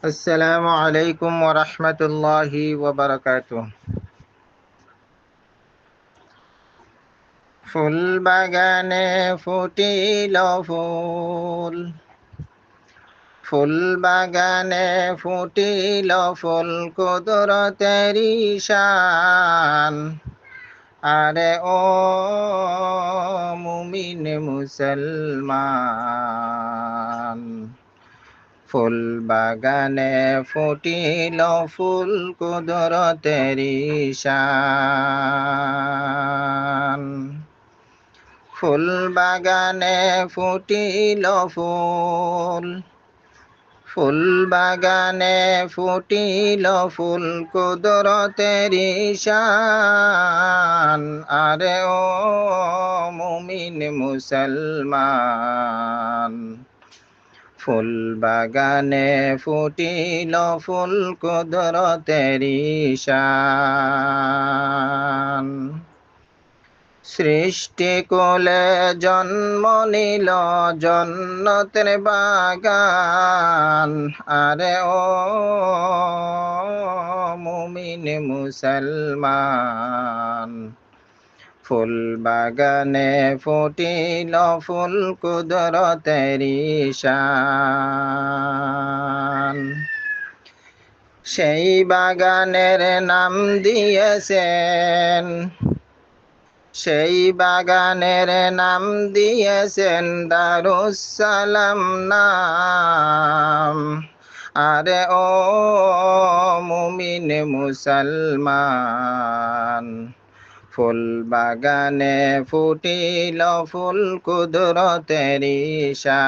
السلام عليكم ورحمة الله وبركاته ফুল বাগানে ফুটিল ফুল ফুল বাগানে ফুটিল ফুল কুদরতেরি শান আরে ও মুমিন মুসলমান ফুল বাগানে ফুটিল ফুল কুদরতেরি শান। ফুল বাগানে ফুটিল ফুল ফুল বাগানে ফুটিল ফুল কুদরতেরি শান। আরে ও মুমিন মুসলমান ফুল বাগানে ফুটিল ফুল কুদরতেরি শান সৃষ্টি কোলে জন্ম নিল জন্নতের বাগান। আরে ও মুমিন মুসলমান। ফুল বাগানে ফুটিল ফুল কুদরতেরি শান। সেই বাগানের নাম দিয়েছেন। সেই বাগানের নাম দিয়েছেন দারুসালাম নাম। আরে ও মুমিন মুসলমান। ফুল বাগানে ফুটিল ফুল কুদরতেরি শান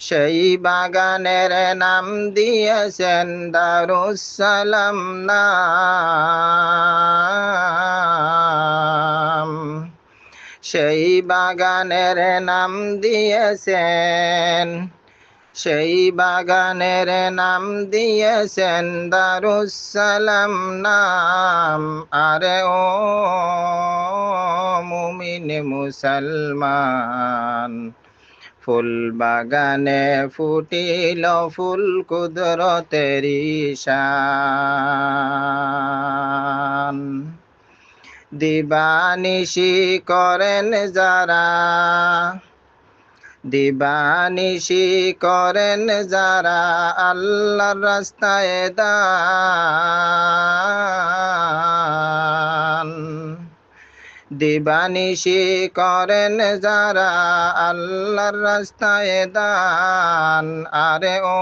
সেই বাগানের নাম দিয়েছেন দারুসালাম নাম। সেই বাগানের নাম দিয়েছেন সেই বাগানের নাম দিয়েছেন দারুসালাম নাম। আরে ও মুমিন মুসলমান, ফুল বাগানে ফুটিল ফুল কুদরতেরি শান দিবানিশি করেন যারা দিবানিশি করেন যারা আল্লাহর রাস্তায় দান দিবানিশি করেন যারা আল্লাহর রাস্তায় দান আরে ও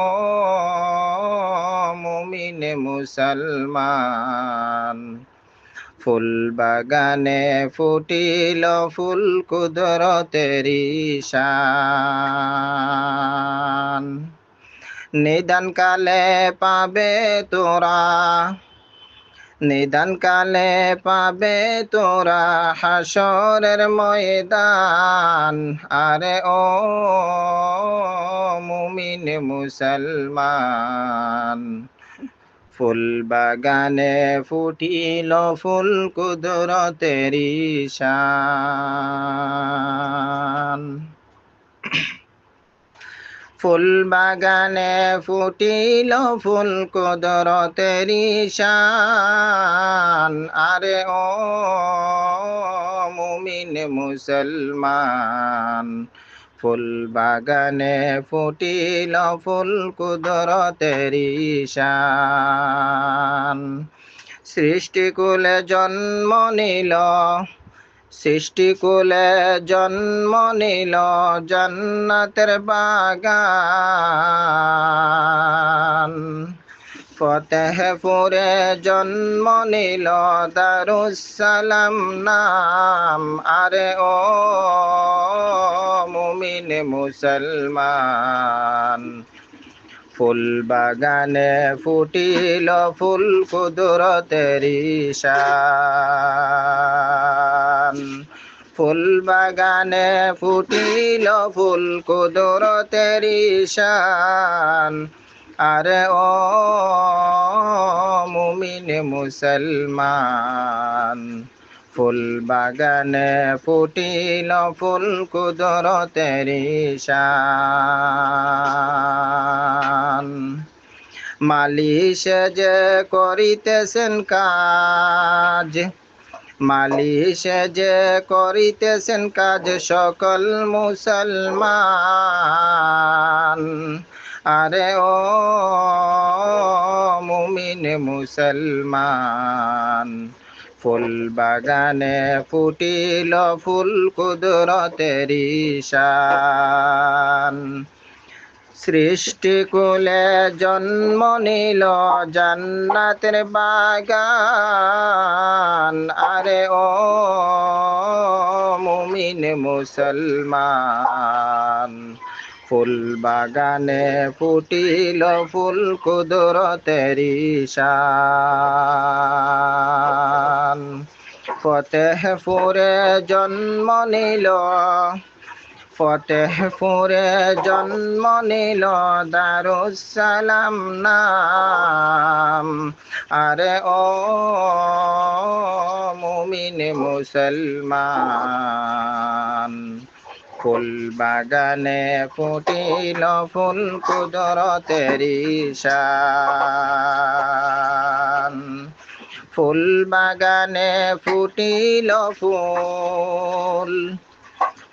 মুমিন মুসলমান ফুল বাগানে ফুটিল ফুল কুদরতেরি শান নিদান কালে পাবে তোরা নিদান কালে পাবে তোরা হাসরের ময়দান। আরে ও মুমিন মুসলমান ফুল বাগানে ফুটিল ফুল কুদরতেরি ফুল বাগানে ফুটিল ফুল কুদরতেরি শান আরে ও মুমিন মুসলমান ফুল বাগানে ফুটিল ফুল কুদরতেরি শান। সৃষ্টিকুলে জন্ম নিল সৃষ্টিকুলে জন্ম নিল জান্নাতের বাগান। ফতেহপুরে জন্ম নিল দারুসালাম নাম। আরে ও মুমিন মুসলমান, ফুল বাগানে ফুটিল ফুল কুদরতেরি শান ফুল বাগানে ফুটিল ফুল কুদরতেরি শান আরে ও মুমিন মুসলমান, ফুল বাগানে ফুটিল ফুল কুদরতেরি শান। মালিশ যে করিতেছেন কাজ, মালিশ যে করিতেছেন কাজ সকল মুসলমান। আরে ও মুমিন মুসলমান। ফুল বাগানে ফুটিল ফুল কুদরতেরি শান সৃষ্টি কুলে জন্ম নিল জান্নাতের বাগান। আরে ও মুমিন মুসলমান। ফুল বাগানে ফুটিল ফুল কুদরতেরি শান ফতেহপুরে জন্ম নিল, ফতেহপুরে জন্ম নিল দারুসালাম নাম। আরে ও মুমিন মুসলমান। ফুল বাগানে ফুটিল ফুল কুদরতেরি ফুল বাগানে ফুটিল ফুল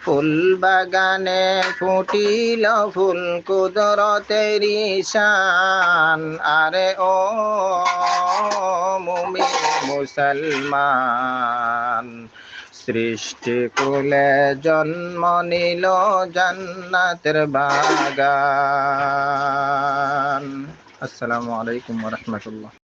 ফুল বাগানে ফুটিল ফুল কুদরতেরি শান আরে ও মুমিন মুসলমান, সৃষ্টি কুলে জন্ম নিল জান্নাতের বাগান। আসসালামু আলাইকুম রহমতুল্লাহ।